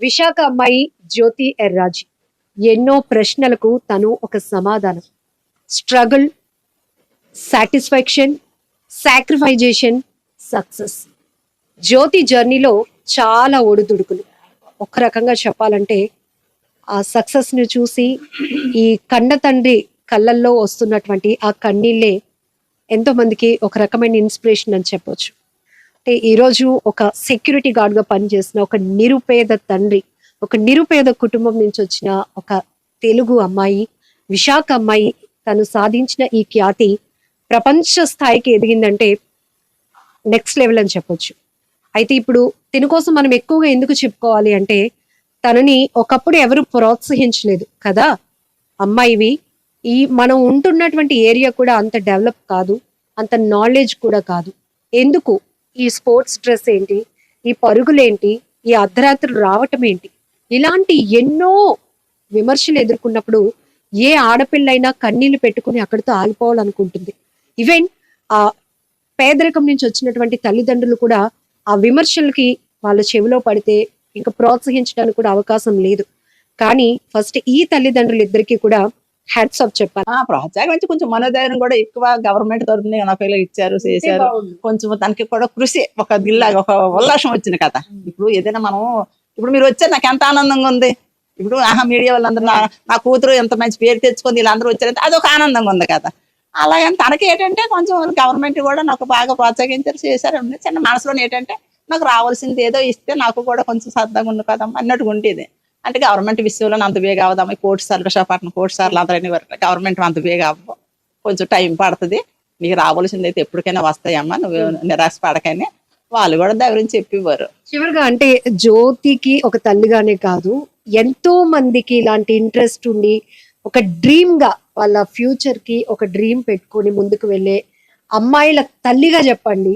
విశాఖ అమ్మాయి జ్యోతి ఎర్రాజి. ఎన్నో ప్రశ్నలకు తను ఒక సమాధానం. Struggle satisfaction sacrifization success. Jyothi జర్నీలో చాలా ఒడిదుడుకులు. ఒక రకంగా చెప్పాలంటే ఆ సక్సెస్ని చూసి ఈ కన్న తండ్రి కళ్ళల్లో వస్తున్నటువంటి ఆ కన్నీళ్ళే ఎంతో మందికి ఒక రకమైన ఇన్స్పిరేషన్ అని చెప్పొచ్చు. అంటే ఈరోజు ఒక సెక్యూరిటీ గార్డ్గా పనిచేసిన ఒక నిరుపేద తండ్రి ఒక నిరుపేద కుటుంబం నుంచి వచ్చిన ఒక తెలుగు అమ్మాయి విశాఖ అమ్మాయి తను సాధించిన ఈ ఖ్యాతి ప్రపంచ స్థాయికి ఎదిగిందంటే నెక్స్ట్ లెవెల్ అని చెప్పొచ్చు. అయితే ఇప్పుడు తిని కోసం మనం ఎక్కువగా ఎందుకు చెప్పుకోవాలి అంటే తనని ఒకప్పుడు ఎవరు ప్రోత్సహించలేదు కదా? అమ్మాయివి. ఈ మనం ఉంటున్నటువంటి ఏరియా కూడా అంత డెవలప్ కాదు అంత నాలెడ్జ్ కూడా కాదు. ఎందుకు? ఈ స్పోర్ట్స్ డ్రెస్ ఏంటి? ఈ పరుగులేంటి? ఈ అర్ధరాత్రులు రావటం ఏంటి? ఇలాంటి ఎన్నో విమర్శలు ఎదుర్కొన్నప్పుడు ఏ ఆడపిల్లైనా కన్నీళ్ళు పెట్టుకుని అక్కడితో ఆగిపోవాలనుకుంటుంది. ఈవెన్ ఆ పేదరికం నుంచి వచ్చినటువంటి తల్లిదండ్రులు కూడా ఆ విమర్శలకి వాళ్ళ చెవిలో పడితే ఇంకా ప్రోత్సహించడానికి కూడా అవకాశం లేదు. కానీ ఫస్ట్ ఈ తల్లిదండ్రులు ఇద్దరికీ కూడా హ్యాట్స్ ఆఫ్ చెప్పాలి. ఆ ప్రోత్సాహం నుంచి కొంచెం మనోధైర్యం కూడా ఎక్కువ గవర్నమెంట్ తరఫున నా పిల్లలు ఇచ్చారు చేశారు. కొంచెం దానికి కూడా కృషి ఒక దిల్లాగా ఒక ఉల్లాసం వచ్చింది కదా. ఇప్పుడు ఏదైనా మనం ఇప్పుడు మీరు వచ్చారు నాకు ఎంత ఆనందంగా ఉంది. ఇప్పుడు ఆహా మీడియా వాళ్ళందరూ నా నా కూతురు ఎంత మంచి పేరు తెచ్చుకుంది వీళ్ళందరూ వచ్చారంటే అదొక ఆనందంగా ఉంది కదా. అలాగని తనకి ఏంటంటే కొంచెం గవర్నమెంట్ కూడా నాకు బాగా ప్రోత్సహించారు చేశారు. చిన్న మనసులో ఏంటంటే నాకు రావాల్సింది ఏదో ఇస్తే నాకు కూడా కొంచెం సరదాగా ఉంది కదమ్మా అన్నట్టుగా ఉండేది. అంటే గవర్నమెంట్ విషయంలో అంత బేగా అవదమ్మా ఈ కోర్టు సార్లు విశాఖపట్నం కోర్టు సార్లు అందరూ గవర్నమెంట్ అంత బేగా అవ్వవు. కొంచెం టైం పడుతుంది. నీకు రావాల్సింది అయితే ఎప్పటికైనా వస్తాయమ్మా. నువ్వు నిరాశ పడకని వాళ్ళు కూడా దగ్గర చెప్పేవారు చివరిగా అంటే జ్యోతికి ఒక తల్లిగానే కాదు ఎంతో మందికి ఇలాంటి ఇంట్రెస్ట్ ఉండి ఒక డ్రీమ్గా వాళ్ళ ఫ్యూచర్కి ఒక డ్రీమ్ పెట్టుకొని ముందుకు వెళ్ళే అమ్మాయిల తల్లిగా చెప్పండి.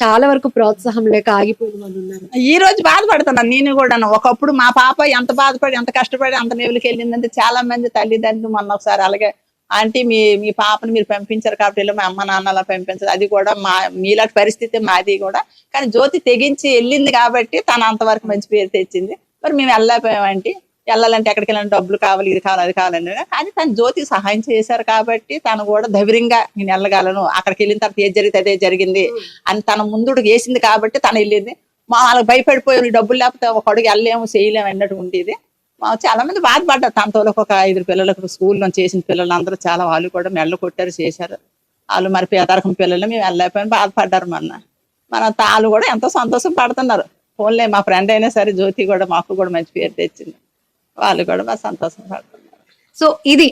చాలా వరకు ప్రోత్సాహం లేక ఆగిపోయిన వాళ్ళు ఉన్నారు. ఈ రోజు బాధపడుతున్నాను నేను కూడా ఒకప్పుడు మా పాప ఎంత బాధపడి ఎంత కష్టపడి అంత నేవులకి వెళ్ళిందంటే చాలా మంది తల్లిదండ్రులు మొన్న ఒకసారి అలాగే ఆంటీ మీ మీ పాపని మీరు పంపించారు కాబట్టి మా అమ్మ నాన్న అలా పంపించారు. అది కూడా మా మీలాంటి పరిస్థితి మాది కూడా. కానీ జ్యోతి తెగించి వెళ్ళింది కాబట్టి తను అంతవరకు మంచి పేరు తెచ్చింది. మరి మేము వెళ్ళలేకపోయామంటే వెళ్ళాలంటే ఎక్కడికి వెళ్ళాలంటే డబ్బులు కావాలి ఇది కావాలి అది కావాలని కానీ తను జ్యోతికి సహాయం చేశారు కాబట్టి తను కూడా ధైర్యంగా నేను వెళ్ళగలను. అక్కడికి వెళ్ళిన తర్వాత ఏది జరిగితే అదే జరిగింది అని తన ముందుకు వేసింది కాబట్టి తను వెళ్ళింది. మా వాళ్ళకి భయపడిపోయి డబ్బులు లేకపోతే ఒక అడుగు వెళ్ళలేము చేయలేము అన్నట్టు ఉండేది. మా చాలా మంది బాధపడ్డారు. తనతో ఒక ఐదు పిల్లలకు స్కూల్లో చేసిన పిల్లలు అందరూ చాలా వాళ్ళు కూడా మెడలు కొట్టారు చేశారు. వాళ్ళు మరి పేదరకం పిల్లలు మేము వెళ్ళలేకపోయిన బాధపడ్డారు మొన్న. మన తాళ్ళు కూడా ఎంతో సంతోషం పడుతున్నారు ఫోన్లే మా ఫ్రెండ్ అయినా సరే జ్యోతి కూడా మాకు కూడా మంచి పేరు తెచ్చింది. వాళ్ళు కూడా మా సంతోషం పడుతున్నారు. సో ఇది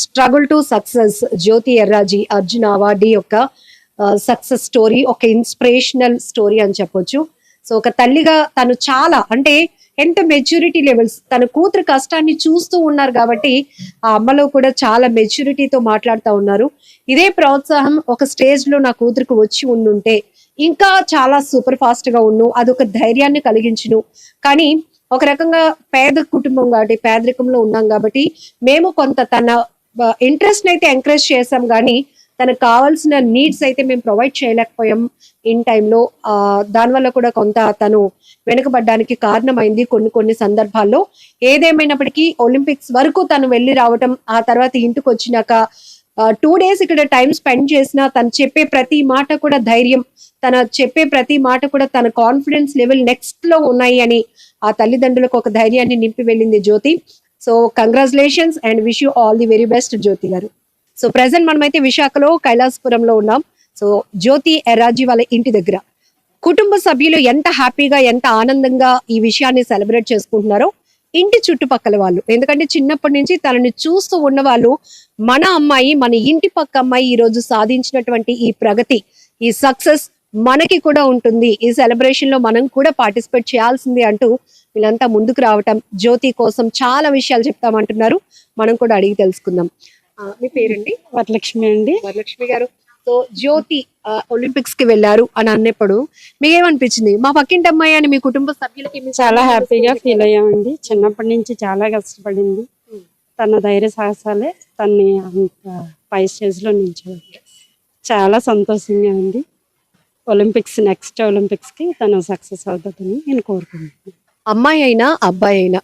struggle to success Jyothi Yarraji Arjun awardee యొక్క సక్సెస్ స్టోరీ ఒక ఇన్స్పిరేషనల్ స్టోరీ అని చెప్పొచ్చు. సో ఒక తల్లిగా తను చాలా అంటే ఎంత మెచ్యూరిటీ లెవెల్స్ తన కూతురు కష్టాన్ని చూస్తూ ఉన్నారు కాబట్టి ఆ అమ్మలో కూడా చాలా మెచ్యూరిటీతో మాట్లాడుతూ ఉన్నారు. ఇదే ప్రోత్సాహం ఒక స్టేజ్లో నా కూతురుకు వచ్చి ఉండుంటే ఇంకా చాలా సూపర్ ఫాస్ట్గా ఉండు అదొక ధైర్యాన్ని కలిగించును. కానీ ఒక రకంగా పేద కుటుంబం కాబట్టి పేదరికంలో ఉన్నాం కాబట్టి మేము కొంత తన ఇంట్రెస్ట్ అయితే ఎంకరేజ్ చేసాం కానీ తనకు కావాల్సిన నీడ్స్ అయితే మేము ప్రొవైడ్ చేయలేకపోయాం ఇన్ టైంలో దానివల్ల కూడా కొంత తను వెనుకబడ్డానికి కారణమైంది కొన్ని కొన్ని సందర్భాల్లో. ఏదేమైనప్పటికీ ఒలింపిక్స్ వరకు తను వెళ్ళి రావటం ఆ తర్వాత ఇంటికి వచ్చినాక టూ డేస్ ఇక్కడ టైం స్పెండ్ చేసిన తను చెప్పే ప్రతి మాట కూడా ధైర్యం తన చెప్పే ప్రతి మాట కూడా తన కాన్ఫిడెన్స్ లెవెల్ నెక్స్ట్లో ఉన్నాయి అని ఆ తల్లిదండ్రులకు ఒక ధైర్యాన్ని నింపి వెళ్ళింది Jyothi. So congratulations and wish you all the very best Jyothi గారు. సో ప్రెసెంట్ మనమైతే విశాఖలో కైలాసపురంలో ఉన్నాం. సో జ్యోతి ఎరాజీ వాళ్ళ ఇంటి దగ్గర. కుటుంబ సభ్యులు ఎంత హ్యాపీగా ఎంత ఆనందంగా ఈ విషయాన్ని సెలబ్రేట్ చేసుకుంటున్నారో ఇంటి చుట్టుపక్కల వాళ్ళు. ఎందుకంటే చిన్నప్పటి నుంచి తనని చూస్తూ ఉన్న వాళ్ళు మన అమ్మాయి మన ఇంటి పక్క అమ్మాయి ఈ రోజు సాధించినటువంటి ఈ ప్రగతి ఈ సక్సెస్ మనకి కూడా ఉంటుంది. ఈ సెలబ్రేషన్లో మనం కూడా పార్టిసిపేట్ చేయాల్సింది అంటూ వీళ్ళంతా ముందుకు రావటం జ్యోతి కోసం చాలా విషయాలు చెప్తామంటున్నారు. మనం కూడా అడిగి తెలుసుకుందాం. మీ పేరండి? వరలక్ష్మి అండి. వరలక్ష్మి గారు. సో జ్యోతి ఒలింపిక్స్కి వెళ్ళారు అని అన్నప్పుడు మీకేమనిపించింది? మా పక్కింటి అమ్మాయి అని మీ కుటుంబ సభ్యులకి చాలా హ్యాపీగా ఫీల్ అయ్యామండి. చిన్నప్పటి నుంచి చాలా కష్టపడింది. తన ధైర్య సాహసాలే తన్ని అంత పై స్టేజ్లో నిల్చోబెట్టాయి చాలా సంతోషంగా ఉంది. ఒలింపిక్స్ నెక్స్ట్ ఒలింపిక్స్కి తను సక్సెస్ అవుతుందని నేను కోరుకుంటున్నాను. అమ్మాయి అయినా అబ్బాయి అయినా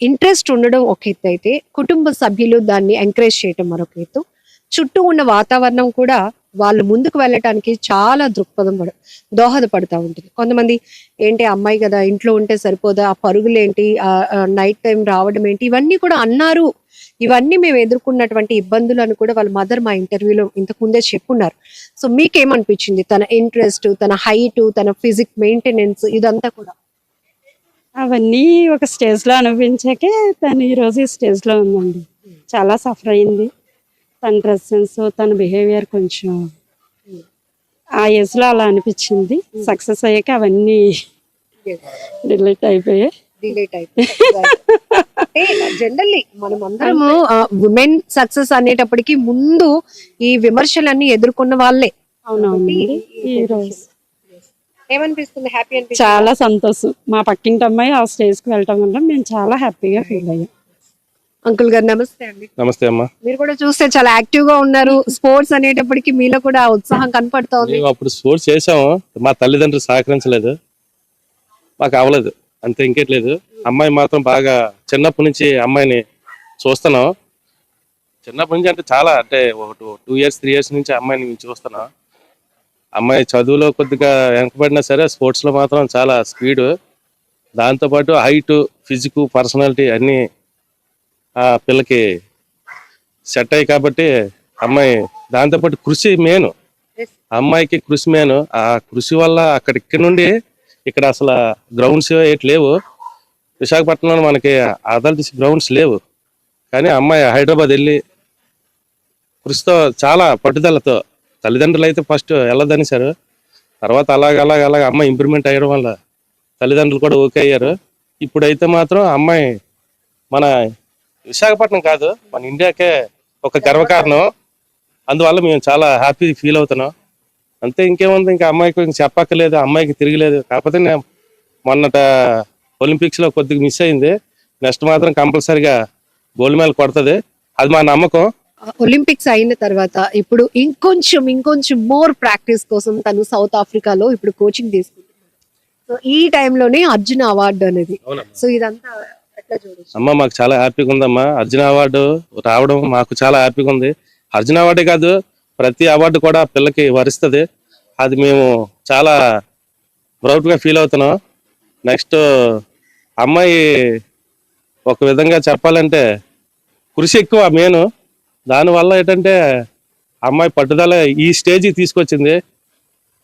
ఇంట్రెస్ట్ ఉండడం ఒక ఎత్తు అయితే కుటుంబ సభ్యులు దాన్ని ఎంకరేజ్ చేయటం మరొక ఎత్తు. చుట్టూ ఉన్న వాతావరణం కూడా వాళ్ళు ముందుకు వెళ్ళటానికి చాలా దృక్పథం పడ దోహదపడుతూ ఉంటుంది. కొంతమంది ఏంటి అమ్మాయి కదా ఇంట్లో ఉంటే సరిపోదా ఆ పరుగులేంటి నైట్ టైం రావడం ఏంటి? ఇవన్నీ కూడా అన్నారు. ఇవన్నీ మేము ఎదుర్కొన్నటువంటి ఇబ్బందులు అని కూడా వాళ్ళ మదర్ మా ఇంటర్వ్యూలో ఇంతకు ముందే చెప్పున్నారు. సో మీకేమనిపించింది? తన ఇంట్రెస్ట్ తన హైట్ తన ఫిజిక్ మెయింటెనెన్స్ ఇదంతా కూడా. అవన్నీ ఒక స్టేజ్లో అనుభవించాకే తను ఈ రోజు ఈ స్టేజ్లో ఉందండి. చాలా సఫర్ అయింది. తన డ్రెస్ సెన్స్ తన బిహేవియర్ కొంచెం ఆ ఏజ్లో అలా అనిపించింది. సక్సెస్ అయ్యాక అవన్నీ రిలేట్ అయిపోయాయి. డిలేట్ అయిపోయింది జనరల్లీ మనం అందరము ఉమెన్ సక్సెస్ అనేటప్పటికి ముందు ఈ విమర్శలన్నీ ఎదుర్కొన్న వాళ్ళే. రోజు ఏమనిపిస్తుంది? హ్యాపీ అనిపిస్తుంది? చాలా సంతోషం. మా పక్కింటి అమ్మాయి ఆ స్టేజ్కి వెళ్ళటం వల్ల మేము చాలా హ్యాపీగా ఫీల్ అయ్యాం. అంకుల్ గారు నమస్తే అండి. నమస్తే అమ్మా. మీరు కూడా చూస్తే చాలా యాక్టివ్గా ఉన్నారు. స్పోర్ట్స్ అనేటప్పటికి మీలో కూడా ఉత్సాహం కనపడుతోంది. మేము అప్పుడు స్పోర్ట్స్ చేసాము మా తల్లిదండ్రులు సహకరించలేదు. మాకు అవ్వలేదు. అంతే ఇంకేట్లేదు. అమ్మాయి మాత్రం బాగా చిన్నప్పటి నుంచి అమ్మాయిని చూస్తున్నాం. చిన్నప్పటి నుంచి అంటే చాలా అంటే ఒక టూ ఇయర్స్ త్రీ ఇయర్స్ నుంచి అమ్మాయిని మేము చూస్తున్నాం. అమ్మాయి చదువులో కొద్దిగా వెనకబడినా సరే స్పోర్ట్స్లో మాత్రం చాలా స్పీడ్ దాంతోపాటు హైట్ ఫిజిక్ పర్సనాలిటీ అన్నీ ఆ పిల్లకి సెట్ అయ్యి కాబట్టి అమ్మాయి దాంతోపాటు కృషి మెయిన్ అమ్మాయికి కృషి మేను ఆ కృషి వల్ల అక్కడ ఇక్కడ నుండి ఇక్కడ అసలు గ్రౌండ్స్ ఏటి లేవు. విశాఖపట్నంలో మనకి అదల్ట్ గ్రౌండ్స్ లేవు. కానీ అమ్మాయి హైదరాబాద్ వెళ్ళి కృషితో చాలా పట్టుదలతో తల్లిదండ్రులు అయితే ఫస్ట్ వెళ్ళదనిసారు తర్వాత అలాగ అలాగ అలాగ అమ్మాయి ఇంప్రూవ్మెంట్ అయ్యడం వల్ల తల్లిదండ్రులు కూడా ఓకే అయ్యారు. ఇప్పుడైతే మాత్రం అమ్మాయి మన విశాఖపట్నం కాదు మన ఇండియాకే ఒక గర్వకారణం. అందువల్ల మేము చాలా హ్యాపీ ఫీల్ అవుతున్నాం. అంతే ఇంకేముంది ఇంకా అమ్మాయికి ఇంక చెప్పక్కర్లేదు అమ్మాయికి తిరగలేదు. కాకపోతే నేను మొన్నట ఒలింపిక్స్లో కొద్దిగా మిస్ అయింది. నెక్స్ట్ మాత్రం కంపల్సరిగా గోల్డ్ మెడల్ కొడుతుంది. అది మా నమ్మకం. ఒలింపిక్స్ అయిన తర్వాత ఇప్పుడు ఇంకొంచెం ఇంకొంచెం మోర్ ప్రాక్టీస్ కోసం తను సౌత్ ఆఫ్రికాలో ఇప్పుడు కోచింగ్ తీసుకుంటున్నారు సో ఈ టైంలోనే అర్జున అవార్డు అనేది. సో ఇదంతా అమ్మ మాకు చాలా హ్యాపీగా ఉందమ్మా. అర్జున అవార్డు రావడం మాకు చాలా హ్యాపీగా ఉంది. అర్జున అవార్డే కాదు ప్రతి అవార్డు కూడా పిల్లకి వరిస్తుంది. అది మేము చాలా ప్రౌడ్గా ఫీల్ అవుతున్నాం. నెక్స్ట్ అమ్మాయి ఒక విధంగా చెప్పాలంటే కృషి ఎక్కువ మెయిన్. దానివల్ల ఏంటంటే అమ్మాయి పట్టుదల ఈ స్టేజ్కి తీసుకొచ్చింది.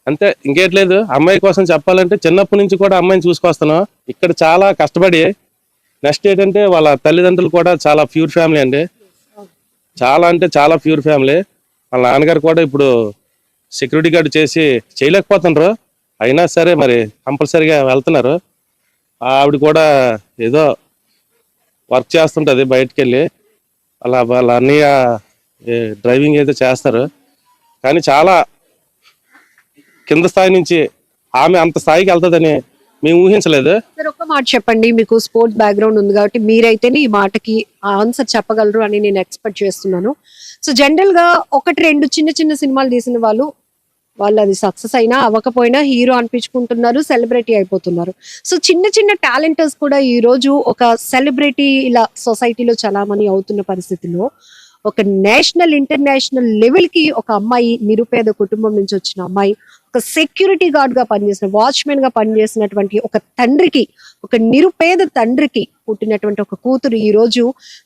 అంతే ఇంకేట్లేదు అమ్మాయి కోసం చెప్పాలంటే చిన్నప్పటి నుంచి కూడా అమ్మాయిని చూసుకొస్తున్నాం. ఇక్కడ చాలా కష్టపడి నెక్స్ట్ ఏంటంటే వాళ్ళ తల్లిదండ్రులు కూడా చాలా ప్యూర్ ఫ్యామిలీ అండి. చాలా అంటే చాలా ప్యూర్ ఫ్యామిలీ. వాళ్ళ నాన్నగారు కూడా ఇప్పుడు సెక్యూరిటీ గార్డ్ చేసి చేయలేకపోతున్నారు. అయినా సరే మరి కంపల్సరీగా వెళ్తున్నారు. ఆవిడ కూడా ఏదో వర్క్ చేస్తుంటుంది బయటకు వెళ్ళి అలా వాళ్ళ అన్నయ్య డ్రైవింగ్ అయితే చేస్తారు. కానీ చాలా కింద స్థాయి నుంచి ఆమె అంత స్థాయికి వెళ్తుందని మేము ఊహించలేదు. సార్ ఒక్క మాట చెప్పండి. మీకు స్పోర్ట్స్ బ్యాక్గ్రౌండ్ ఉంది కాబట్టి మీరైతేనే ఈ మాటకి ఆన్సర్ చెప్పగలరు అని నేను ఎక్స్పెక్ట్ చేస్తున్నాను. సో జనరల్గా ఒకటి రెండు చిన్న చిన్న సినిమాలు తీసిన వాళ్ళు వాళ్ళు అది సక్సెస్ అయినా అవ్వకపోయినా హీరో అనిపించుకుంటున్నారు సెలబ్రిటీ అయిపోతున్నారు. సో చిన్న చిన్న టాలెంటర్స్ కూడా ఈ రోజు ఒక సెలబ్రిటీ ఇలా సొసైటీలో చలామణి అవుతున్న పరిస్థితిలో ఒక నేషనల్ ఇంటర్నేషనల్ లెవెల్కి ఒక అమ్మాయి నిరుపేద కుటుంబం నుంచి వచ్చిన అమ్మాయి ఒక సెక్యూరిటీ గార్డ్గా పనిచేసిన వాచ్మెన్గా పనిచేసినటువంటి ఒక తండ్రికి ఒక నిరుపేద తండ్రికి పుట్టినటువంటి ఒక కూతురు ఈ రోజు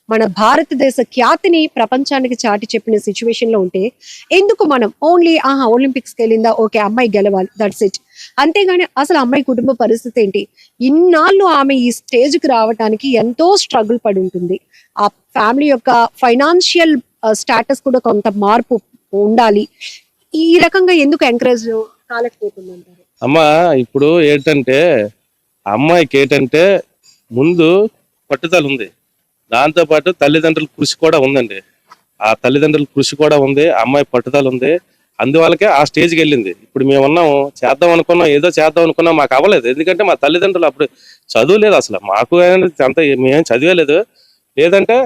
మన భారతదేశ ఖ్యాతిని ప్రపంచానికి చాటి చెప్పిన సిచ్యువేషన్లో ఉంటే ఎందుకు మనం ఓన్లీ ఆహా ఒలింపిక్స్కి వెళ్ళిందా ఓకే అమ్మాయి గెలవాలి దట్స్ ఇట్ అంతేగాని అసలు అమ్మాయి కుటుంబ పరిస్థితి ఏంటి? ఇన్నాళ్ళు ఆమె ఈ స్టేజ్కి రావడానికి ఎంతో స్ట్రగుల్ పడి ఉంటుంది. ఆ ఫ్యామిలీ యొక్క ఫైనాన్షియల్ స్టేటస్ కూడా కొంత మార్పు ఉండాలి. ఈ రకంగా ఎందుకు ఎంకరేజ్ కాలేకపోతుందంటారు? అమ్మ ఇప్పుడు ఏంటంటే అమ్మాయికి ఏంటంటే ముందు పట్టుదల ఉంది. దాంతోపాటు తల్లిదండ్రుల కృషి కూడా ఉందండి. ఆ తల్లిదండ్రుల కృషి కూడా ఉంది అమ్మాయి పట్టుదల ఉంది. అందువల్లకే ఆ స్టేజ్కి వెళ్ళింది. ఇప్పుడు మేము ఉన్నాము చేద్దాం అనుకున్నాం ఏదో చేద్దాం అనుకున్నాం మాకు అవ్వలేదు. ఎందుకంటే మా తల్లిదండ్రులు అప్పుడు చదువు లేదు అసలు. మాకు అంత మేమేం చదివేలేదు. లేదంటే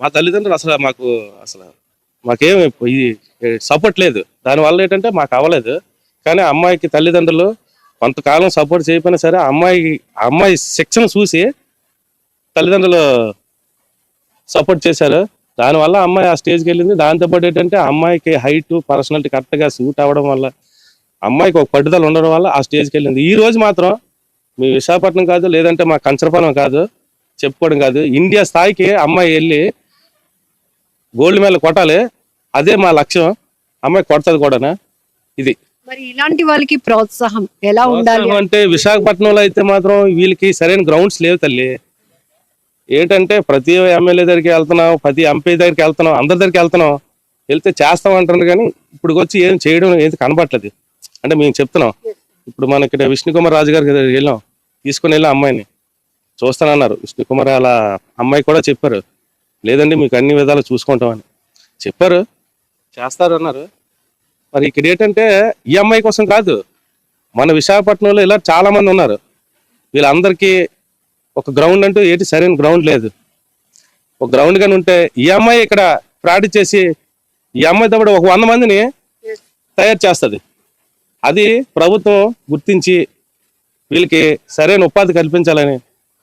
మా తల్లిదండ్రులు అసలు మాకు అసలు మాకేం ఇది సపోర్ట్ లేదు. దానివల్ల ఏంటంటే మాకు అవ్వలేదు. కానీ అమ్మాయికి తల్లిదండ్రులు కొంతకాలం సపోర్ట్ చేయకపోయినా సరే అమ్మాయికి అమ్మాయి అమ్మాయి శిక్షణ చూసి తల్లిదండ్రులు సపోర్ట్ చేశారు. దానివల్ల అమ్మాయి ఆ స్టేజ్కి వెళ్ళింది. దాంతోపాటు ఏంటంటే అమ్మాయికి హైట్ పర్సనాలిటీ కరెక్ట్గా సూట్ అవ్వడం వల్ల అమ్మాయికి ఒక పట్టుదల ఉండడం వల్ల ఆ స్టేజ్కి వెళ్ళింది. ఈ రోజు మాత్రం మీ విశాఖపట్నం కాదు లేదంటే మా కంచరపాలెం కాదు చెప్పుకోవడం కాదు ఇండియా స్థాయికి అమ్మాయి వెళ్ళి గోల్డ్ మెడల్ కొట్టాలి. అదే మా లక్ష్యం. అమ్మాయి కొడుతుంది కూడానా? ఇది. మరి ఇలాంటి వాళ్ళకి ప్రోత్సాహం ఎలా ఉండాలి? అంటే విశాఖపట్నంలో అయితే మాత్రం వీళ్ళకి సరైన గ్రౌండ్స్ లేవు తల్లి. ఏంటంటే ప్రతి ఎమ్మెల్యే దగ్గరికి వెళ్తున్నాం ప్రతి ఎంపీ దగ్గరికి వెళ్తున్నాం అందరి దగ్గరికి వెళ్తున్నాం వెళ్తే చేస్తాం అంటున్నారు కానీ ఇప్పుడు వచ్చి ఏం చేయడం ఏది కనబట్లేదు అంటే మేము చెప్తున్నాం ఇప్పుడు మన ఇక్కడ విష్ణుకుమార్ రాజు గారికి వెళ్ళాం తీసుకుని వెళ్ళాం అమ్మాయిని. చూస్తానన్నారు విష్ణుకుమార్ అలా అమ్మాయి కూడా చెప్పారు లేదండి మీకు అన్ని విధాలు చూసుకుంటామని. చెప్పారు చేస్తారు అన్నారు మరి ఇక్కడ ఏంటంటే ఈ అమ్మాయి కోసం కాదు మన విశాఖపట్నంలో ఇలా చాలా మంది ఉన్నారు. వీళ్ళందరికీ ఒక గ్రౌండ్ అంటూ ఏంటి సరైన గ్రౌండ్ లేదు. ఒక గ్రౌండ్ కానీ ఉంటే ఈ అమ్మాయి ఇక్కడ ప్రాక్టీస్ చేసి ఈ అమ్మాయితో పాటు ఒక వంద మందిని తయారు చేస్తుంది. అది ప్రభుత్వం గుర్తించి వీళ్ళకి సరైన ఉపాధి కల్పించాలని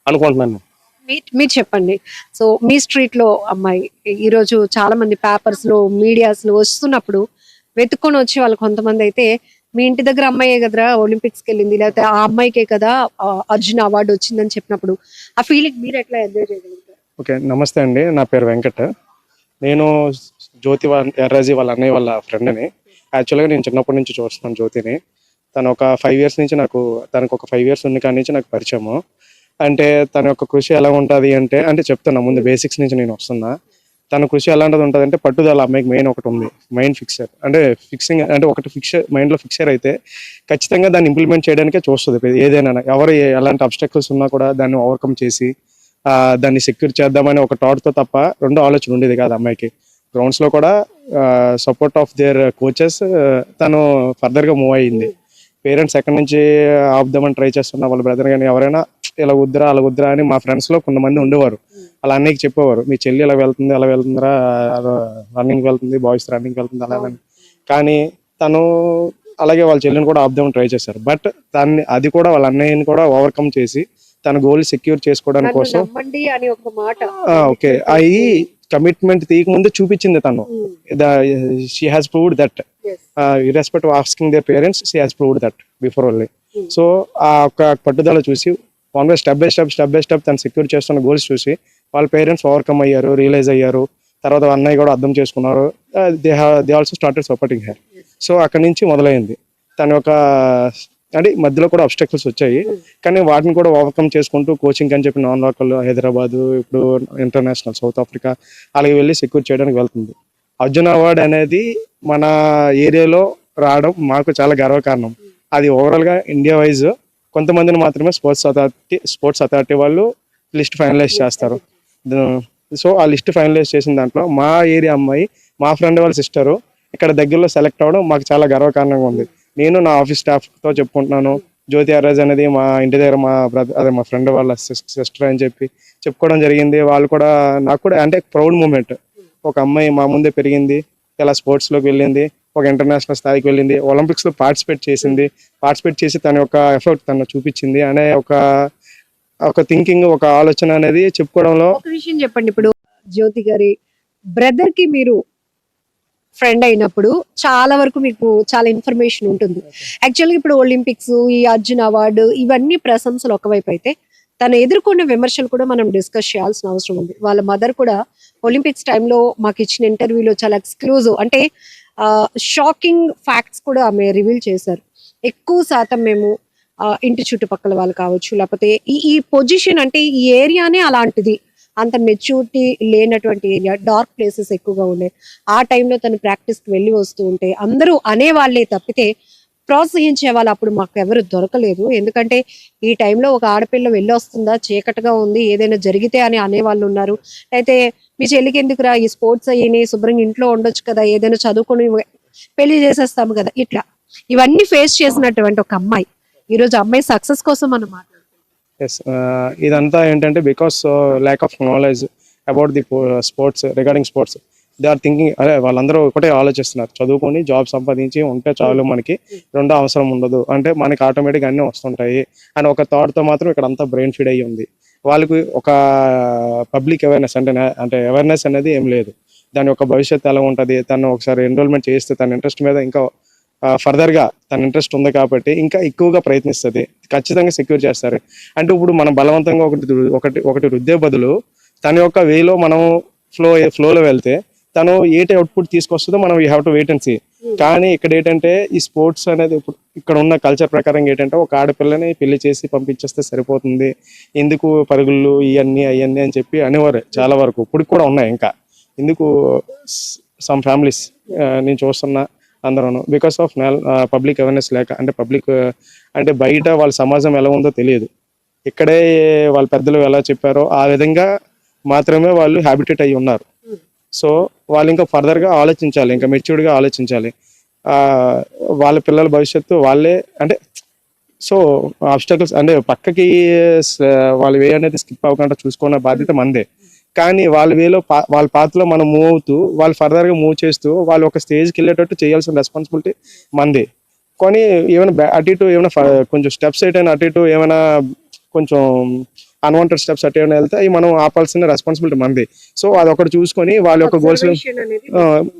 అనుకుంటున్నాను. మీ- మీరు చెప్పండి. సో మీ స్ట్రీట్లో అమ్మాయి ఈ రోజు చాలా మంది పేపర్స్లో మీడియాస్లో వస్తున్నప్పుడు వెతుక్కొని వచ్చి వాళ్ళు కొంతమంది అయితే మీ ఇంటి దగ్గర అమ్మాయే కదరా ఒలింపిక్స్కి వెళ్ళింది? లేకపోతే ఆ అమ్మాయికే కదా అర్జున్ అవార్డు వచ్చిందని చెప్పినప్పుడు ఆ ఫీలింగ్ మీరు ఎట్లా ఎంజాయ్ చేయగలుగుతారు? ఓకే నమస్తే అండి. నా పేరు వెంకట్. నేను జ్యోతి వాళ్ళ ఎర్రాజీ వాళ్ళ అన్నయ్య వాళ్ళ ఫ్రెండ్ని యాక్చువల్గా నేను చిన్నప్పటి నుంచి చూస్తున్నాను జ్యోతిని. తను ఒక ఫైవ్ ఇయర్స్ నుంచి నాకు తనకు ఒక ఫైవ్ ఇయర్స్ ఉన్న కాడి నుంచి నాకు పరిచయము. అంటే తన యొక్క కృషి ఎలా ఉంటుంది అంటే అంటే చెప్తున్నా ముందు బేసిక్స్ నుంచి నేను వస్తున్నా. తన కృషి ఎలాంటిది ఉంటుంది అంటే పట్టుదల అమ్మాయికి మెయిన్ ఒకటి ఉంది. మైండ్ ఫిక్సర్ అంటే ఫిక్సింగ్ అంటే ఒకటి ఫిక్సర్ మైండ్లో ఫిక్సర్ అయితే ఖచ్చితంగా దాన్ని ఇంప్లిమెంట్ చేయడానికే చూస్తుంది. ఏదైనా ఎవరు ఎలాంటి అబ్స్టకల్స్ ఉన్నా కూడా దాన్ని ఓవర్కమ్ చేసి దాన్ని సెక్యూర్ చేద్దామని ఒక టాట్తో తప్ప రెండో ఆలోచన ఉండేది కాదు అమ్మాయికి. గ్రౌండ్స్లో కూడా సపోర్ట్ ఆఫ్ దేర్ కోచెస్ తను ఫర్దర్గా మూవ్ అయ్యింది పేరెంట్స్ ఎక్కడి నుంచి ఆపుదామని ట్రై చేస్తున్నా వాళ్ళ బ్రదర్ కానీ ఎవరైనా ఇలా వద్దురా అలా వద్దురా అని మా ఫ్రెండ్స్లో కొంతమంది ఉండేవారు. అలా అన్నయ్యకి చెప్పేవారు మీ చెల్లి ఇలా వెళ్తుంది అలా వెళ్తుందిరా రన్నింగ్ వెళ్తుంది బాయ్స్ రన్నింగ్ వెళ్తుంది అలా కానీ తను అలాగే వాళ్ళ చెల్లిని కూడా ఆపుదామని ట్రై చేశారు. బట్ దాన్ని అది కూడా వాళ్ళ అన్నయ్యని కూడా ఓవర్కమ్ చేసి తన గోల్ సెక్యూర్ చేసుకోవడానికి కోసం ఓకే. అవి కమిట్మెంట్ తీయక ముందు చూపించింది తను. She has proved that Yes. Irrespective asking their parents she has proved that before only so ఆ ఒక పట్టుదల చూసి one by step by step step by step తను సెక్యూర్ చేస్తున్న గోల్స్ చూసి వాళ్ళ పేరెంట్స్ ఓవర్కమ్ అయ్యారు రియలైజ్ అయ్యారు. తర్వాత అన్నయ్య కూడా అర్థం చేసుకున్నారు. They they also started supporting her so అక్కడి నుంచి మొదలైంది. తన యొక్క అంటే మధ్యలో కూడా అబ్స్టకల్స్ వచ్చాయి. కానీ వాటిని కూడా ఓవర్కమ్ చేసుకుంటూ కోచింగ్ అని చెప్పి నాన్ లోకల్ హైదరాబాద్ ఇప్పుడు ఇంటర్నేషనల్ సౌత్ ఆఫ్రికా అలాగే వెళ్ళి సెక్యూర్ చేయడానికి వెళ్తుంది. అర్జున్ అవార్డ్ అనేది మన ఏరియాలో రావడం మాకు చాలా గర్వకారణం. అది ఓవరాల్గా ఇండియా వైజ్ కొంతమందిని మాత్రమే స్పోర్ట్స్ అథారిటీ స్పోర్ట్స్ అథారిటీ వాళ్ళు లిస్ట్ ఫైనలైజ్ చేస్తారు. సో ఆ లిస్ట్ ఫైనలైజ్ చేసిన దాంట్లో మా ఏరియా అమ్మాయి మా ఫ్రెండ్ వాళ్ళ సిస్టరు ఇక్కడ దగ్గరలో సెలెక్ట్ అవ్వడం మాకు చాలా గర్వకారణంగా ఉంది. నేను నా ఆఫీస్ స్టాఫ్తో చెప్పుకుంటున్నాను. జ్యోతి అరాజ్ అనేది మా ఇంటి దగ్గర మా బ్రదర్ అదే మా ఫ్రెండ్ వాళ్ళ సిస్టర్ అని చెప్పి చెప్పుకోవడం జరిగింది. వాళ్ళు కూడా నాకు కూడా అంటే ప్రౌడ్ మూమెంట్ ఒక అమ్మాయి మా ముందే పెరిగింది. ఇలా స్పోర్ట్స్లోకి వెళ్ళింది. ఒక ఇంటర్నేషనల్ స్థాయికి వెళ్ళింది. ఒలింపిక్స్లో పార్టిసిపేట్ చేసింది. పార్టిసిపేట్ చేసి తన యొక్క ఎఫర్ట్ తను చూపించింది. అనే ఒక ఒక థింకింగ్ ఒక ఆలోచన అనేది చెప్పుకోవడంలో ఒక విషయం చెప్పండి ఇప్పుడు. జ్యోతి గారి బ్రదర్కి మీరు ఫ్రెండ్ అయినప్పుడు చాలా వరకు మీకు చాలా ఇన్ఫర్మేషన్ ఉంటుంది. యాక్చువల్గా ఇప్పుడు ఒలింపిక్స్ ఈ అర్జున్ అవార్డు ఇవన్నీ ప్రశంసలు ఒకవైపు అయితే తను ఎదుర్కొన్న విమర్శలు కూడా మనం డిస్కస్ చేయాల్సిన అవసరం ఉంది. వాళ్ళ మదర్ కూడా ఒలింపిక్స్ టైంలో మాకు ఇచ్చిన ఇంటర్వ్యూలో చాలా ఎక్స్క్లూజివ్ అంటే షాకింగ్ ఫ్యాక్ట్స్ కూడా ఆమె రివీల్ చేశారు. ఎక్కువ శాతం మేము ఇంటి చుట్టుపక్కల వాళ్ళు కావచ్చు లేకపోతే ఈ ఈ పొజిషన్ అంటే ఈ ఏరియానే అలాంటిది. అంత మెచ్యూరిటీ లేనటువంటి ఏరియా డార్క్ ప్లేసెస్ ఎక్కువగా ఉండే. ఆ టైంలో తను ప్రాక్టీస్కి వెళ్ళి వస్తూ ఉంటే అందరూ అనేవాళ్ళే తప్పితే ప్రోత్సహించే వాళ్ళు అప్పుడు మాకు ఎవరు దొరకలేదు. ఎందుకంటే ఈ టైంలో ఒక ఆడపిల్ల వెళ్ళి వస్తుందా చీకటిగా ఉంది ఏదైనా జరిగితే అని అనేవాళ్ళు ఉన్నారు. అయితే మీ చెల్లికి ఎందుకురా ఈ స్పోర్ట్స్ అయ్యి శుభ్రంగా ఇంట్లో ఉండొచ్చు కదా ఏదైనా చదువుకొని పెళ్ళి చేసేస్తాము కదా ఇట్లా. ఇవన్నీ ఫేస్ చేసినటువంటి ఒక అమ్మాయి. ఈరోజు అమ్మాయి సక్సెస్ కోసం మనం మాట్లాడుతున్నాం ఎస్ ఇదంతా ఏంటంటే because lack of knowledge about the sports regarding sports they are thinking అదే వాళ్ళందరూ ఒకటే ఆలోచిస్తున్నారు. చదువుకొని జాబ్ సంపాదించి ఉంటే చాలు మనకి రెండో అవసరం ఉండదు. అంటే మనకి ఆటోమేటిక్ అన్నీ వస్తుంటాయి. అని ఒక థాట్తో తో మాత్రం ఇక్కడ అంతా బ్రెయిన్ ఫీడ్ అయ్యి ఉంది. వాళ్ళకి ఒక పబ్లిక్ అవేర్నెస్ అంటే అంటే అవేర్నెస్ అనేది ఏం లేదు. దాని యొక్క భవిష్యత్తు ఎలా ఉంటుంది? తను ఒకసారి ఎన్రోల్మెంట్ చేస్తే తన ఇంట్రెస్ట్ మీద ఇంకా ఫర్దర్గా తన ఇంట్రెస్ట్ ఉంది కాబట్టి ఇంకా ఎక్కువగా ప్రయత్నిస్తుంది. ఖచ్చితంగా సెక్యూర్ చేస్తారు. అంటే ఇప్పుడు మనం బలవంతంగా ఒకటి ఒకటి ఒకటి రుద్దే బదులు తన యొక్క వేలో మనం ఫ్లో ఫ్లోలో వెళ్తే తను ఏటి అవుట్పుట్ తీసుకొస్తుందో మనం you have to wait and see. కానీ ఇక్కడ ఏంటంటే ఈ స్పోర్ట్స్ అనేది ఇప్పుడు ఇక్కడ ఉన్న కల్చర్ ప్రకారం ఏంటంటే ఒక ఆడపిల్లని పెళ్ళి చేసి పంపించేస్తే సరిపోతుంది. ఎందుకు పరుగులు ఇవన్నీ అవన్నీ అని చెప్పి అనేవారు చాలా వరకు. ఇప్పుడు కూడా ఉన్నాయి ఇంకా. ఎందుకు సమ్ ఫ్యామిలీస్ నేను చూస్తున్నా. అందరూ బికాస్ ఆఫ్ పబ్లిక్ అవేర్నెస్ లేక అంటే పబ్లిక్ అంటే బయట వాళ్ళ సమాజం ఎలా ఉందో తెలియదు. ఇక్కడే వాళ్ళ పెద్దలు ఎలా చెప్పారో ఆ విధంగా మాత్రమే వాళ్ళు హ్యాబిటేట్ అయి ఉన్నారు. సో వాళ్ళు ఇంకా ఫర్దర్గా ఆలోచించాలి ఇంకా మెచ్యూర్డ్గా ఆలోచించాలి. వాళ్ళ పిల్లల భవిష్యత్తు వాళ్ళే అంటే సో ఆబ్స్టకల్స్ అంటే పక్కకి వాళ్ళు వే అనేది స్కిప్ అవ్వకుండా చూసుకున్న బాధ్యత మందే. కానీ వాళ్ళ వేలో పా- వాళ్ళ పాత్రలో మనం మూవ్ అవుతూ వాళ్ళు ఫర్దర్గా మూవ్ చేస్తూ వాళ్ళు ఒక స్టేజ్కి వెళ్ళేటట్టు చేయాల్సిన రెస్పాన్సిబిలిటీ మంది. కానీ ఏమైనా అటు ఇటు ఏమైనా కొంచెం స్టెప్స్ ఏటైనా అటు ఇటు ఏమైనా కొంచెం అన్వాంటెడ్ స్టెప్స్ అటు ఏమైనా వెళ్తే అవి మనం ఆపాల్సిన రెస్పాన్సిబిలిటీ మంది. సో అది ఒకటి చూసుకొని వాళ్ళ యొక్క గోల్స్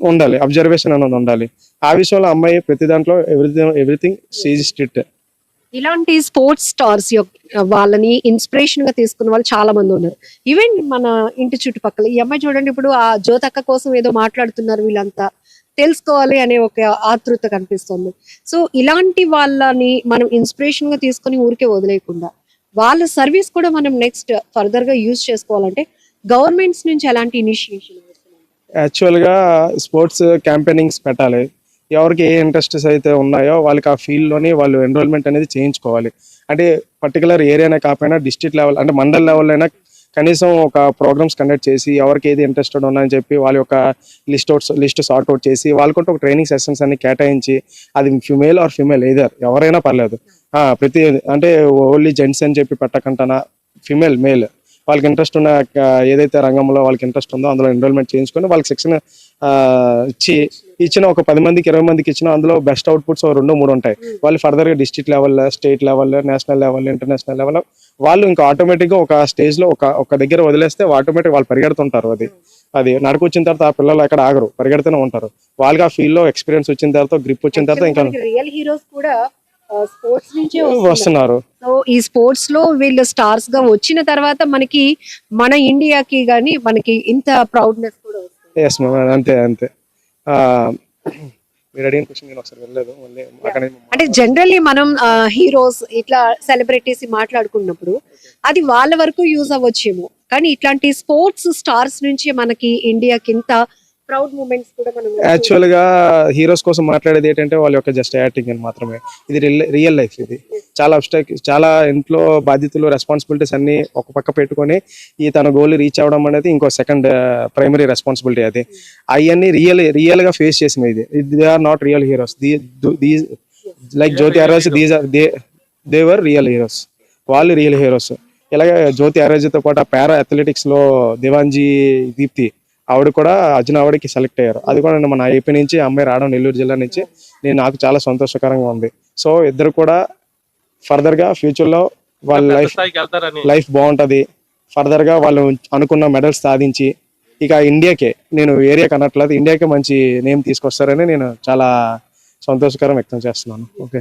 ఉండాలి. అబ్జర్వేషన్ అనేది ఉండాలి. ఆ విషయంలో అమ్మాయి ప్రతి దాంట్లో ఎవ్రీథింగ్ ఎవ్రీథింగ్ సీజ్ స్ట్రిక్ట్ ఇలాంటి స్పోర్ట్స్ స్టార్స్ యొక్క వాళ్ళని ఇన్స్పిరేషన్గా తీసుకున్న వాళ్ళు చాలా మంది ఉన్నారు. ఈవెన్ మన ఇంటి చుట్టుపక్కల ఈ అమ్మాయి చూడండి ఇప్పుడు ఆ జ్యోతక్క కోసం ఏదో మాట్లాడుతున్నారు వీళ్ళంతా. తెలుసుకోవాలి అనే ఒక ఆతృత కనిపిస్తుంది. సో ఇలాంటి వాళ్ళని మనం ఇన్స్పిరేషన్గా తీసుకొని ఊరికే వదిలేయకుండా వాళ్ళ సర్వీస్ కూడా మనం నెక్స్ట్ ఫర్దర్గా యూజ్ చేసుకోవాలంటే గవర్నమెంట్స్ నుంచి ఎలాంటి ఇనిషియేషన్ యాక్చువల్గా స్పోర్ట్స్ క్యాంపెయినింగ్స్ పెట్టాలి. ఎవరికి ఏ ఇంట్రెస్ట్స్ అయితే ఉన్నాయో వాళ్ళకి ఆ ఫీల్డ్లోని వాళ్ళు ఎన్రోల్మెంట్ అనేది చేయించుకోవాలి. అంటే పర్టికులర్ ఏరియానే కాకపోయినా డిస్ట్రిక్ట్ లెవెల్ అంటే మండల్ లెవెల్ అయినా కనీసం ఒక ప్రోగ్రామ్స్ కండక్ట్ చేసి ఎవరికి ఏది ఇంట్రెస్టెడ్ ఉన్నాయని చెప్పి వాళ్ళ యొక్క list out list sort out చేసి వాళ్ళకుంటే ఒక ట్రైనింగ్ సెషన్స్ అన్ని కేటాయించి అది ఫిమేల్ ఆర్ ఫిమేల్ ఏదర్ ఎవరైనా పర్లేదు. ప్రతి అంటే ఓన్లీ జెంట్స్ అని చెప్పి పెట్టకుండా ఫిమేల్ మేల్ వాళ్ళకి ఇంట్రెస్ట్ ఉన్న ఏదైతే రంగంలో వాళ్ళకి ఇంట్రెస్ట్ ఉందో అందులో ఎన్రోల్మెంట్ చేయించుకొని వాళ్ళకి శిక్షణ ఇచ్చి ఇచ్చిన ఒక పది మందికి ఇరవై మందికి ఇచ్చిన అందులో బెస్ట్ అవుట్పుట్స్ రెండు మూడు ఉంటాయి. వాళ్ళు ఫర్దర్గా district level state level national level international level వాళ్ళు ఇంకా ఆటోమేటిక్గా ఒక స్టేజ్లో ఒక ఒక దగ్గర వదిలేస్తే ఆటోమేటిక్ వాళ్ళు పరిగెడుతుంటారు అది. అది నడుకు వచ్చిన తర్వాత ఆ పిల్లలు అక్కడ ఆగరు పరిగెడుతూనే ఉంటారు. వాళ్ళకి ఆ ఫీల్డ్లో ఎక్స్పీరియన్స్ వచ్చిన తర్వాత గ్రిప్ వచ్చిన తర్వాత ఇంకా రియల్ హీరోస్ కూడా స్పోర్ట్స్ నుంచే వస్తున్నారు. సో ఈ స్పోర్ట్స్లో వీళ్ళు స్టార్స్గా వచ్చిన తర్వాత మనకి మన ఇండియాకి గాని మనకి ఇంత ప్రౌడ్నెస్ కూడా ఎస్ మ్యామ్ అంతే అంతే. ఆ, మీరు అడిగిన క్వశ్చన్ నేను ఒకసారి వెళ్ళలేదు. మళ్ళీ అక్కడ అంటే జనరల్లీ మనం హీరోస్ ఇట్లా సెలబ్రిటీస్ మాట్లాడుకున్నప్పుడు అది వాళ్ళ వరకు యూజ్ అవ్వచ్చేమో. కానీ ఇట్లాంటి స్పోర్ట్స్ స్టార్స్ నుంచి మనకి ఇండియాకి ఇంత ప్రౌడ్ మూమెంట్స్ కూడా మనం యాక్చువల్గా హీరోస్ కోసం మాట్లాడేది ఏంటంటే వాళ్ళ యొక్క జస్ట్ యాక్టింగ్ అని మాత్రమే. ఇది రియల్ లైఫ్ ఇది. చాలా అబ్స్టాక్ చాలా ఇంట్లో బాధ్యతలు రెస్పాన్సిబిలిటీస్ అన్ని ఒక పక్క పెట్టుకొని ఈ తన గోల్ రీచ్ అవ్వడం అనేది ఇంకో సెకండ్ ప్రైమరీ రెస్పాన్సిబిలిటీ అది. అవన్నీ రియల్ రియల్గా ఫేస్ చేసిన ఇది. They are not real heroes these like Jyothi Araj these are they ever real heroes వాళ్ళు రియల్ హీరోస్ ఇలాగే జ్యోతి అరాజ్తో పాటు పారా అథ్లెటిక్స్లో దేవాంజీ దీప్తి ఆవిడ కూడా అర్జున్ ఆవిడకి సెలెక్ట్ అయ్యారు. అది కూడా మన ఏపీ నుంచి అమ్మాయి రావడం నెల్లూరు జిల్లా నుంచి నేను నాకు చాలా సంతోషకరంగా ఉంది. సో ఇద్దరు కూడా ఫర్దర్గా ఫ్యూచర్లో వాళ్ళ లైఫ్ లైఫ్ బాగుంటది. ఫర్దర్గా వాళ్ళు అనుకున్న మెడల్స్ సాధించి ఇక ఇండియాకే నేను ఏరియాకి అనట్లేదు ఇండియాకే మంచి నేమ్ తీసుకొస్తారని నేను చాలా సంతోషకరం వ్యక్తం చేస్తున్నాను. ఓకే